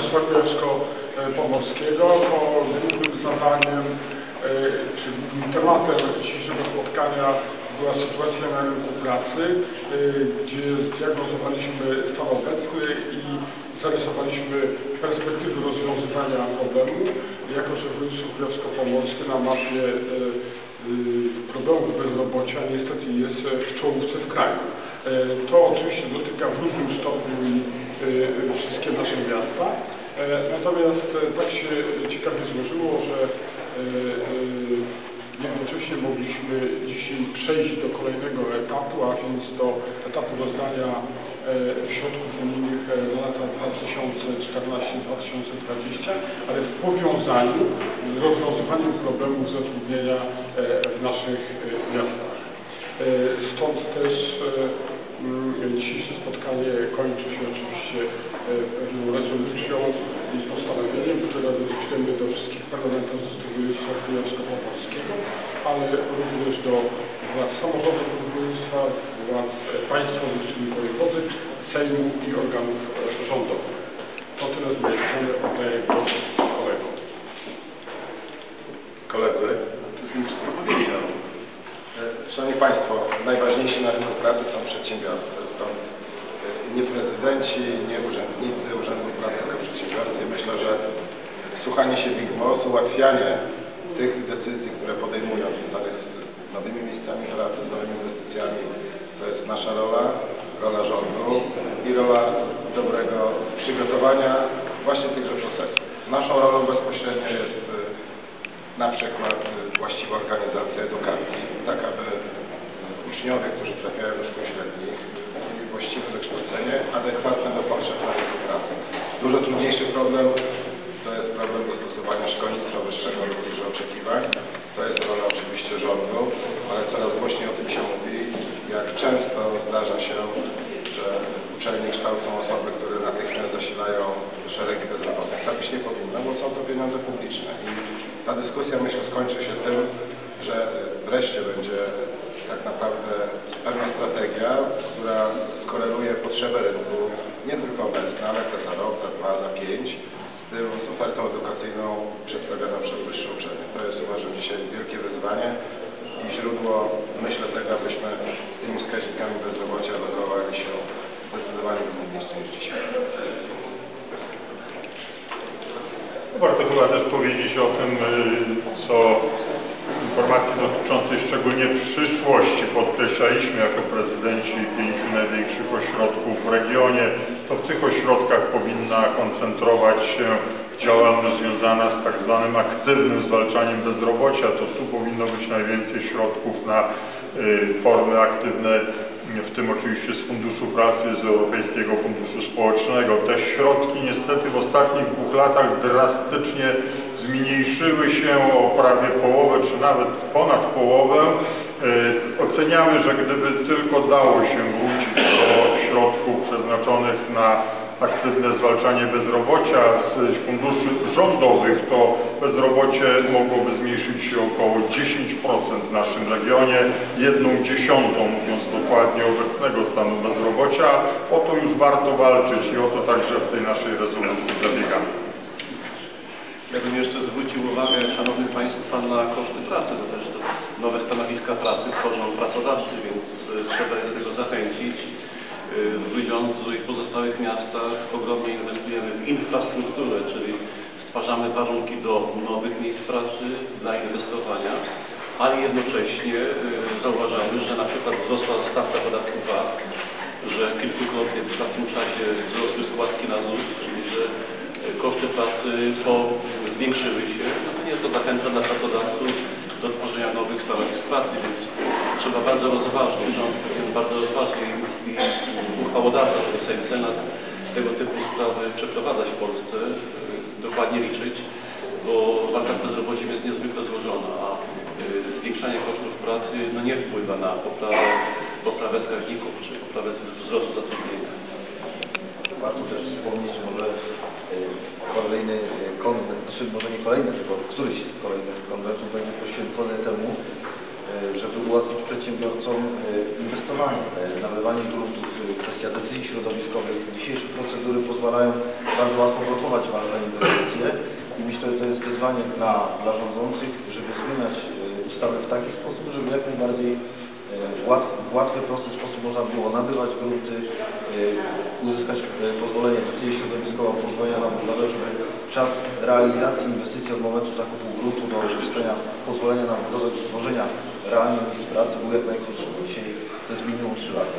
województwa kujawsko-pomorskiego, to głównym zadaniem, e, czy tematem dzisiejszego spotkania była sytuacja na rynku pracy, e, gdzie zdiagnozowaliśmy stan obecny i zarysowaliśmy perspektywy rozwiązywania problemu. Jako, że województwo kujawsko-pomorskie na mapie e, e, problemów bezrobocia niestety jest w czołówce w kraju. E, To oczywiście dotyka w różnym stopniu e, wszystkie nasze miasta. E, Natomiast e, tak się ciekawie złożyło, że e, jednocześnie mogliśmy dzisiaj przejść do kolejnego etapu, a więc do etapu rozdania środków unijnych na lata 2014-2020, ale w powiązaniu z rozwiązywaniem problemów zatrudnienia w naszych miastach. Stąd też dzisiejsze spotkanie kończy się oczywiście e, pewną rezolucją i postanowieniem, które adresujemy do wszystkich parlamentarzystów województwa kujawsko-pomorskiego, ale również do władz samorządów województwa, władz e, państwowych, czyli wojewody, Sejmu i organów e, rządowych. To tyle z mojej strony. Oddaję głos kolegom. Koledzy, to powiedział. E, Szanowni Państwo, najważniejsi na rynku pracy są przedsiębiorcy. Stąd e, nie prezydenci, nie urzędnicy Urzędu Pracy, tylko przedsiębiorcy. Myślę, że słuchanie się Big Boss, ułatwianie tych decyzji, które podejmują związanych z nowymi miejscami pracy, z nowymi inwestycjami, to jest nasza rola, rola rządu i rola dobrego przygotowania właśnie tychże procesów. Naszą rolą bezpośrednio jest e, na przykład y, właściwa organizacja edukacji, uczniowie, którzy trafiają do szkół średnich, mieli właściwe wykształcenie, adekwatne do potrzeb na rynku pracy. Dużo trudniejszy problem to jest problem dostosowania szkolnictwa wyższego do tych oczekiwań. To jest rola oczywiście rządu, ale coraz głośniej o tym się mówi, jak często zdarza się, że uczelnie kształcą osoby, które natychmiast zasilają szeregi bezrobotnych. Tak być nie powinno, bo są to pieniądze publiczne. I ta dyskusja myślę skończy się tym, że wreszcie będzie tak naprawdę pewna strategia, która skoreluje potrzebę rynku, nie tylko obecne, ale te za rok, za dwa, za pięć, z tym z ofertą edukacyjną przedstawioną przez wyższe uczelnie. To jest uważam dzisiaj wielkie wyzwanie i źródło, myślę, tego, abyśmy z tymi wskaźnikami bezrobocia lokowali się zdecydowanie w innym miejscu niż dzisiaj. Warto chyba też powiedzieć o tym, y, co informacji dotyczącej szczególnie przyszłości podkreślaliśmy jako prezydenci pięciu największych ośrodków w regionie. To w tych ośrodkach powinna koncentrować się działalność związana z tak zwanym aktywnym zwalczaniem bezrobocia. To tu powinno być najwięcej środków na y, formy aktywne w tym oczywiście z Funduszu Pracy, z Europejskiego Funduszu Społecznego. Te środki niestety w ostatnich dwóch latach drastycznie zmniejszyły się o prawie połowę, czy nawet ponad połowę. E, Oceniamy, że gdyby tylko dało się wrócić do środków przeznaczonych na aktywne zwalczanie bezrobocia z funduszy rządowych, to bezrobocie mogłoby zmniejszyć się około 10% w naszym regionie, jedną dziesiątą, mówiąc dokładnie, obecnego stanu bezrobocia. O to już warto walczyć i o to także w tej naszej rezolucji zabiegamy. Ja bym jeszcze zwrócił uwagę Szanownych Państwa na koszty pracy, to też nowe stanowiska pracy tworzą pracodawcy, więc y, trzeba je do tego zachęcić. Y, W Grudziądzu i pozostałych miastach ogromnie inwestujemy w infrastrukturę, czyli stwarzamy warunki do nowych miejsc pracy, dla inwestowania, ale jednocześnie y, zauważamy, że na przykład wzrosła stawka podatku VAT, że kilkukrotnie w ostatnim czasie wzrosły składki na ZUS, czyli że koszty pracy po, zwiększyły się, no to zachęta dla pracodawców do tworzenia nowych stanowisk pracy, więc trzeba bardzo rozważnie, rząd powinien bardzo rozważnie i, uchwałodawca, czyli Sejm, Senat tego typu sprawy przeprowadzać w Polsce, y, dokładnie liczyć, bo walka z bezrobociem jest niezwykle złożona, a y, zwiększanie kosztów pracy no nie wpływa na poprawę, poprawę wskaźników czy poprawę wzrostu zatrudnienia. Warto też wspomnieć e, kolejny e, konwent, czy może nie kolejny, tylko któryś z kolejnych konwentów będzie poświęcony temu, e, żeby ułatwić przedsiębiorcom e, inwestowanie, nabywanie gruntów kwestia decyzji środowiskowych. Dzisiejsze procedury pozwalają bardzo łatwo blokować ważne inwestycje i myślę, że to jest wyzwanie dla, dla rządzących, żeby zmieniać ustawy w taki sposób, żeby jak najbardziej w łatwy, prosty sposób można było nabywać grunty, e, uzyskać e, pozwolenie decyzji środowiskowa, pozwolenia na budowę, czas realizacji inwestycji od momentu zakupu gruntu do uzyskania pozwolenia na budowę, do stworzenia realnie miejsc pracy był jak najkrótszy. Dzisiaj to jest minimum 3 lata.